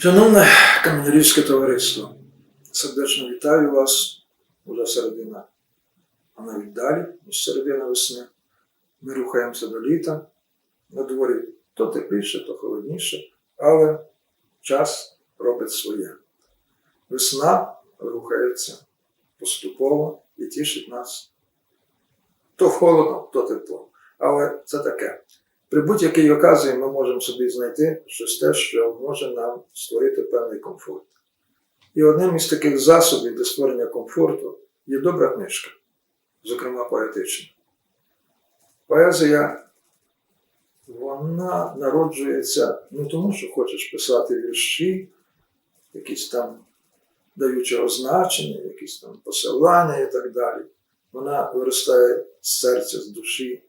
Шановне кам'янерівське товариство, сердечно вітаю вас уже середина, а навіть далі, ніж середина весни. Ми рухаємося до літа. На дворі то тепліше, то холодніше, але час робить своє. Весна рухається поступово і тішить нас. То холодно, то тепло. Але це таке. При будь-якій оказії ми можемо собі знайти щось те, що може нам створити певний комфорт. І одним із таких засобів для створення комфорту є добра книжка, зокрема поетична. Поезія, вона народжується не тому, що хочеш писати вірші, якісь там даючи означення, якісь там посилання і так далі. Вона виростає з серця, з душі.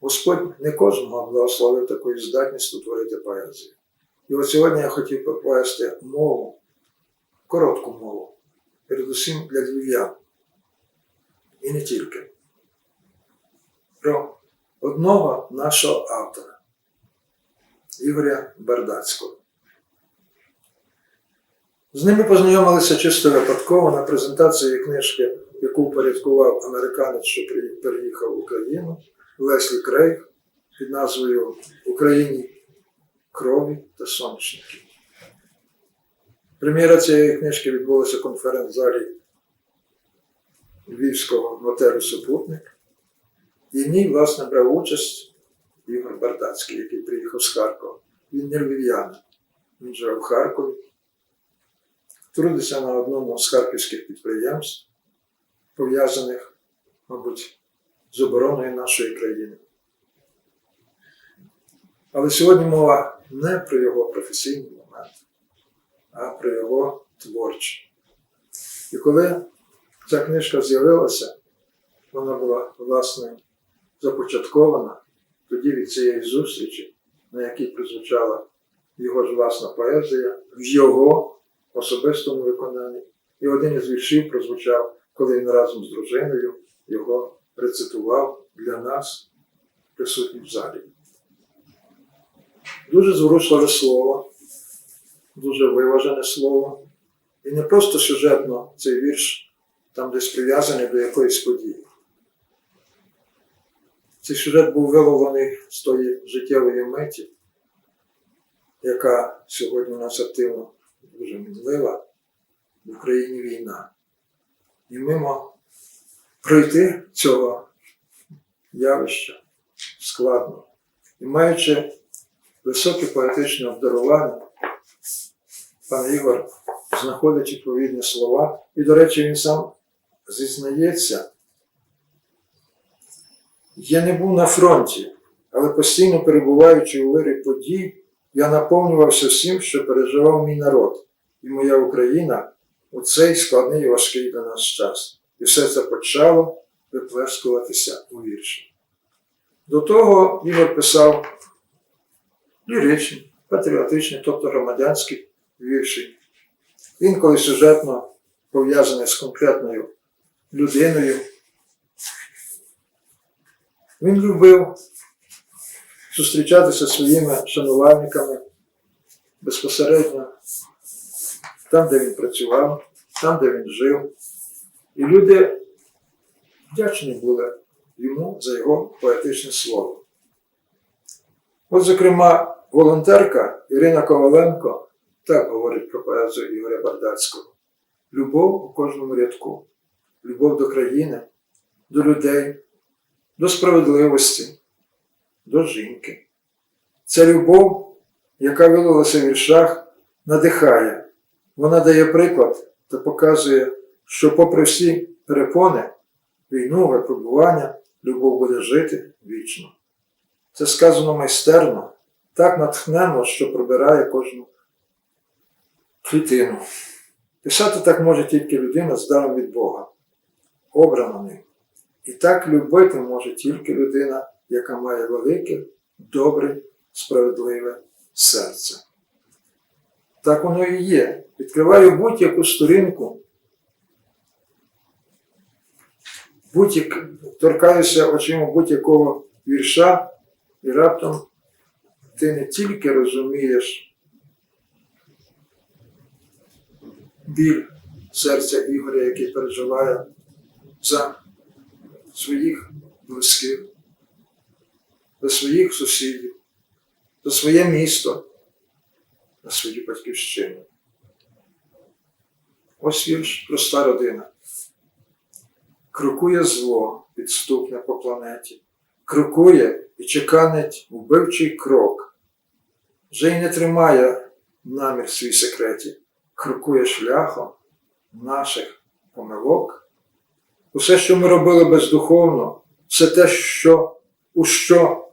Господь не кожного благословив такою здатністю творити поезію. І от сьогодні я хотів повести мову, коротку мову, передусім для львів'ян. І не тільки. Про одного нашого автора, Ігоря Бардацького. З ними познайомилися чисто випадково на презентації книжки, яку упорядкував американець, що переїхав в Україну. Леслі Крейг під назвою Україні крові та сонячників. Прем'єра цієї книжки відбулася в конференц-залі Львівського готелю Супутник. І в ній, власне, брав участь Ігор Бардацький, який приїхав з Харкова. Він не львів'янин. Він живе в Харкові. Трудиться на одному з харківських підприємств, пов'язаних, мабуть, з обороною нашої країни. Але сьогодні мова не про його професійний момент, а про його творчий. І коли ця книжка з'явилася, вона була, власне, започаткована тоді від цієї зустрічі, на якій прозвучала його ж власна поезія, в його особистому виконанні. І один із віршів прозвучав, коли він разом з дружиною його рецитував для нас, присутніх в залі. Дуже зворушливе слово, дуже виважене слово. І не просто сюжетно цей вірш там десь прив'язаний до якоїсь події. Цей сюжет був виловлений з тої життєвої миті, яка сьогодні у нас активно дуже мінлива, в Україні війна. І мимо пройти цього явища складно. І маючи високе поетичне обдарування, пан Ігор знаходить відповідні слова, і, до речі, він сам зізнається. Я не був на фронті, але постійно перебуваючи у вирі подій, я наповнювався всім, що переживав мій народ і моя Україна у цей складний і важкий для нас час. І все це почало виплескуватися у вірші. До того Ігор писав ліричні, патріотичні, тобто громадянські вірші. Інколи сюжетно пов'язаний з конкретною людиною. Він любив зустрічатися зі своїми шанувальниками безпосередньо там, де він працював, там, де він жив. І люди вдячні були йому за його поетичне слово. От, зокрема, волонтерка Ірина Коваленко так говорить про поезію Ігоря Бардацького. Любов у кожному рядку, любов до країни, до людей, до справедливості, до жінки. Ця любов, яка вилилася в віршах, надихає. Вона дає приклад та показує, що, попри всі перепони, війну, випробування, любов буде жити вічно. Це сказано майстерно, так натхненно, що пробирає кожну клітину. Писати так може тільки людина з даром від Бога, обрана ним. І так любити може тільки людина, яка має велике, добре, справедливе серце. Так воно і є. Відкриваю будь-яку сторінку, будь-як, торкаюся очима будь-якого вірша, і раптом ти не тільки розумієш біль серця Ігоря, який переживає за своїх близьких, за своїх сусідів, за своє місто, за свою батьківщину. Ось вірш проста родина. Крокує зло підступне по планеті, крокує і чеканить вбивчий крок. Вже й не тримає намір свій секреті, крокує шляхом наших помилок. Усе, що ми робили бездуховно, все те, що у що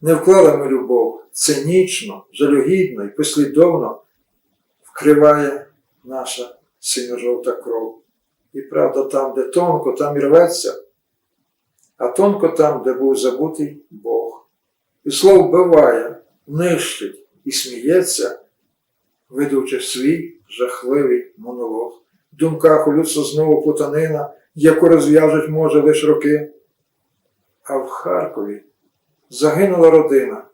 не вклали ми любов, цинічно, жалюгідно і послідовно вкриває наша синьо-жовта кров. І правда, там, де тонко, там і рветься, а тонко там, де був забутий Бог. І слово вбиває, нищить і сміється, видавши свій жахливий монолог. В думках у людства знову плутанина, яку розв'яжуть може лише роки. А в Харкові загинула родина,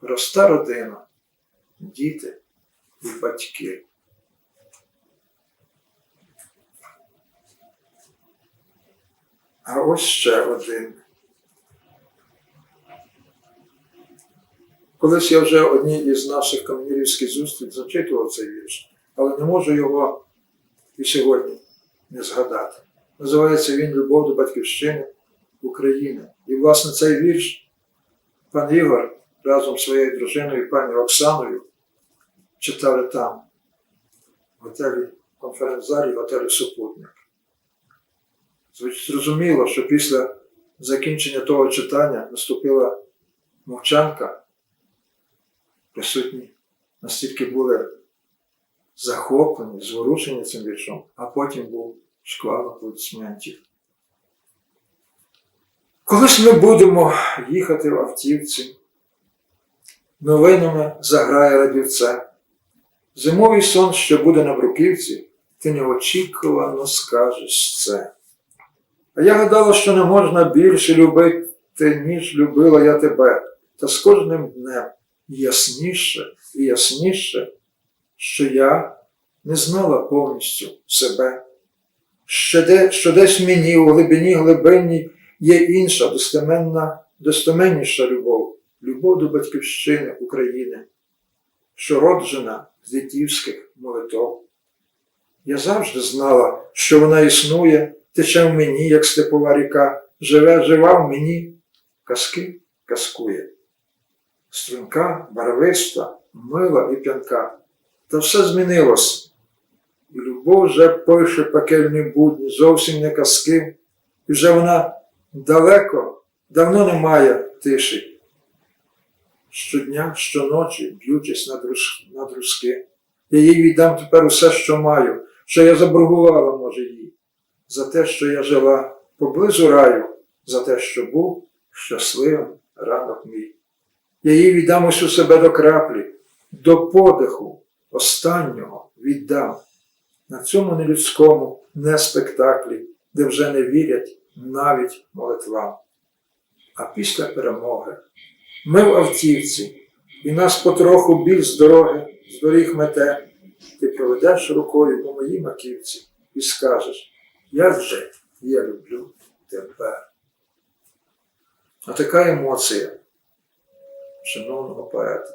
проста родина, діти і батьки. А ось ще один. Колись я вже одній із наших кам'янівських зустріч зачитував цей вірш, але не можу його і сьогодні не згадати. Називається він Любов до Батьківщини України. І, власне, цей вірш пан Ігор разом з своєю дружиною, пані Оксаною, читали там, в готелі конференц-залі, в готелі Супутник. Зрозуміло, що після закінчення того читання наступила мовчанка. Присутні настільки були захоплені, зворушені цим віршом, а потім був шквал аплодисментів. Колись ми будемо їхати в автівці, новинами заграє радівце. Зимовий сон, що буде на бруківці, ти неочікувано скажеш це. А я гадала, що не можна більше любити, ніж любила я тебе, та з кожним днем ясніше і ясніше, що я не знала повністю себе, що, де, що десь мені у глибині глибинній є інша достеменна, достеменніша любов, любов до батьківщини України, що роджена з дітівських молитов. Я завжди знала, що вона існує, тече в мені, як степова ріка, живе, жива в мені, казки казкує. Струнка, барвиста, мила і п'янка. Та все змінилось. І любов вже пише пекельні будні, зовсім не казки, і вже вона далеко, давно немає тиші. Щодня, щоночі, б'ючись на, друж... на дружки. Я їй віддам тепер усе, що маю, що я заборгувала, може, їй, за те, що я жила поблизу раю, за те, що був щасливим ранок мій. Я їй віддам усю себе до краплі, до подиху, останнього віддам. На цьому нелюдському, не спектаклі, де вже не вірять навіть молитвам. А після перемоги ми в автівці, і нас потроху біль з дороги, з доріг мете, ти проведеш рукою по моїй маківці і скажеш, як же я люблю тебе. А така емоція шановного поета.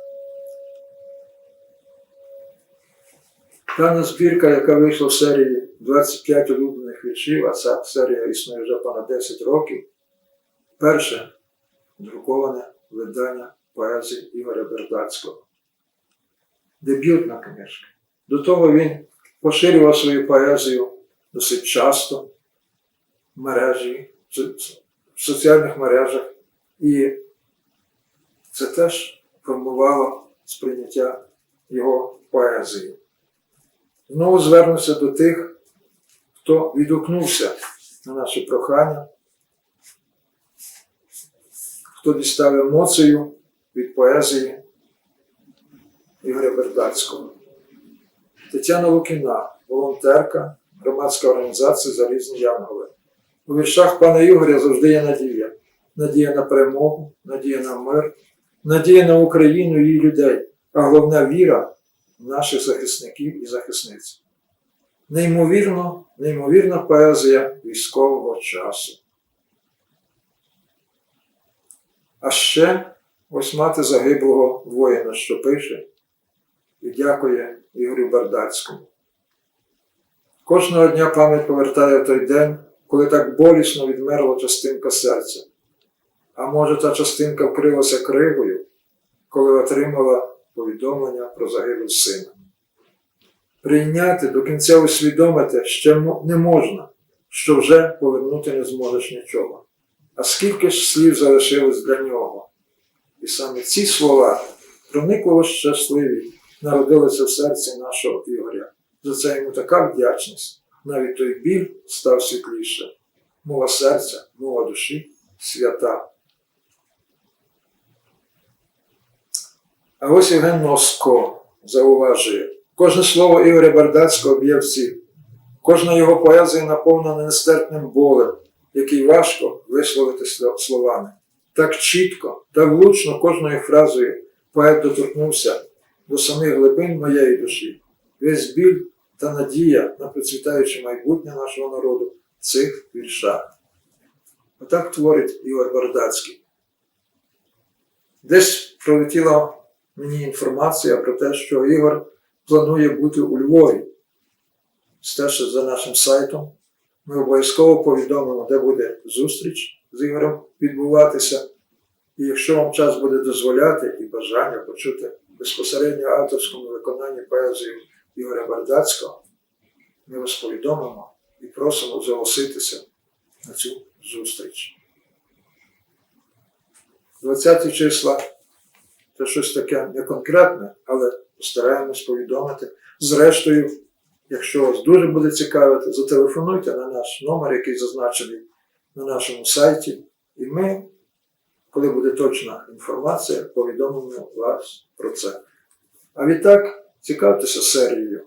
Дана збірка, яка вийшла в серії 25 улюблених віршів, а ця серія існує вже понад 10 років. Перше друковане видання поезії Ігоря Бердацького. Дебютна книжка. До того він поширював свою поезію досить часто в мережі, в соціальних мережах. І це теж формувало сприйняття його поезії. Знову звернуся до тих, хто відгукнувся на наше прохання, хто дістав емоцію від поезії Ігоря Бердацького. Тетяна Лукіна, волонтерка, громадська організація Залізні Янголи. У віршах пана Ігоря завжди є надія. Надія на перемогу, надія на мир, надія на Україну і її людей, а головна віра в наших захисників і захисниць. неймовірно, неймовірна поезія військового часу. А ще ось мати загиблого воїна, що пише і дякує Ігорю Бардацькому. Кожного дня пам'ять повертає той день, коли так болісно відмерла частинка серця. А може, та частинка вкрилася кривою, коли отримала повідомлення про загибель сина. Прийняти до кінця усвідомити ще не можна, що вже повернути не зможеш нічого. А скільки ж слів залишилось для нього? І саме ці слова, проникливо щасливі, народилися в серці нашого Ігоря. За це йому така вдячність. Навіть той біль став світліше. Мова серця, мова душі, свята. А ось Євген Носко зауважує, кожне слово Ігоря Бардацького б'є в ціль. Кожна його поезія наповнена нестерпним болем, який важко висловити словами. Так чітко та влучно кожною фразою поет доторкнувся до самих глибин моєї душі. Весь біль та надія на процвітаюче майбутнє нашого народу в цих віршах. Отак творить Ігор Бардацький. Десь пролетіла мені інформація про те, що Ігор планує бути у Львові. Стежте за нашим сайтом. Ми обов'язково повідомимо, де буде зустріч з Ігорем відбуватися. І якщо вам час буде дозволяти і бажання почути безпосередньо авторському виконанні поезії Ігоря Бардацького, ми вас повідомимо і просимо зголоситися на цю зустріч. 20 числа це щось таке неконкретне, але постараємось повідомити. Зрештою, якщо вас дуже буде цікавити, зателефонуйте на наш номер, який зазначений на нашому сайті, і ми, коли буде точна інформація, повідомимо вас про це. А відтак, цікавтеся серією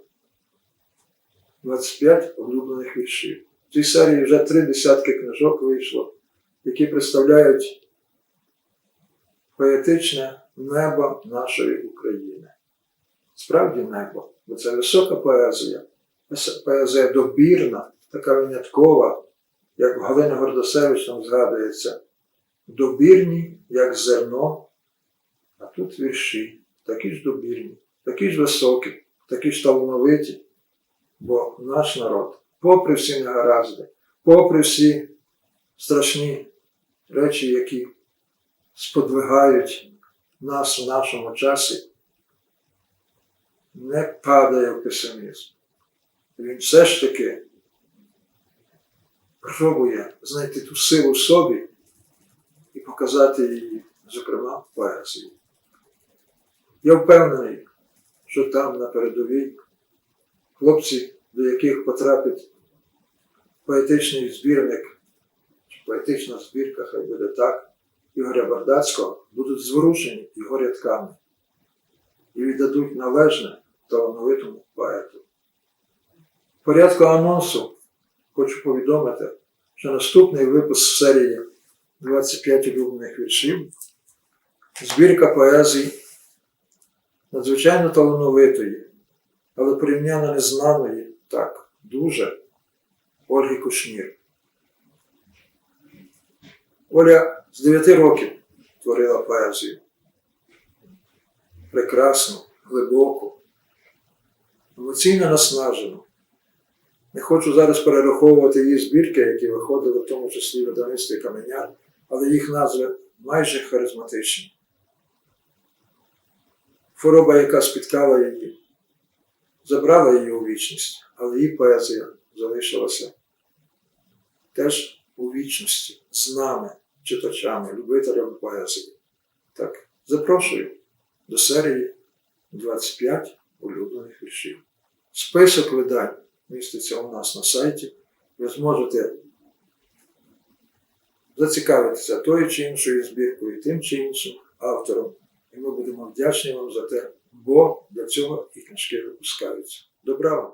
25 улюблених віршів. В цій серії вже три десятки книжок вийшло, які представляють поетичне небо нашої України. Справді небо, бо це висока поезія, поезія добірна, така виняткова, як в Галини Гордосевич там згадується, добірні, як зерно, а тут вірші, такі ж добірні, такі ж високі, такі ж талановиті, бо наш народ, попри всі негаразди, попри всі страшні речі, які сподвигають нас в нашому часі, не падає в песимізм. Він все ж таки пробує знайти ту силу в собі і показати її, зокрема, в поезії. Я впевнений, що там на передовій хлопці, до яких потрапить поетичний збірник, чи поетична збірка, хай буде так, Ігоря Бардацького, будуть зворушені його рядками і віддадуть належне талановитому поету. В порядку анонсу хочу повідомити, що наступний випуск серії 25 улюблених віршів збірка поезій надзвичайно талановитої, але порівняно незнаної, так, дуже Ольги Кушнір. Оля з 9 років творила поезію. Прекрасну, глибоку, емоційно наснажену. Не хочу зараз перераховувати її збірки, які виходили в тому числі в видавництві Каменяр, але їх назви майже харизматичні. Хвороба, яка спіткала її, забрала її у вічність, але її поезія залишилася теж у вічності з нами, читачами, любителями поезії. Так, запрошую до серії 25 улюблених віршів. Список видань міститься у нас на сайті. Ви зможете зацікавитися тою чи іншою збіркою, тим чи іншим автором. І ми будемо вдячні вам за те, бо для цього і книжки випускаються. Добра вам!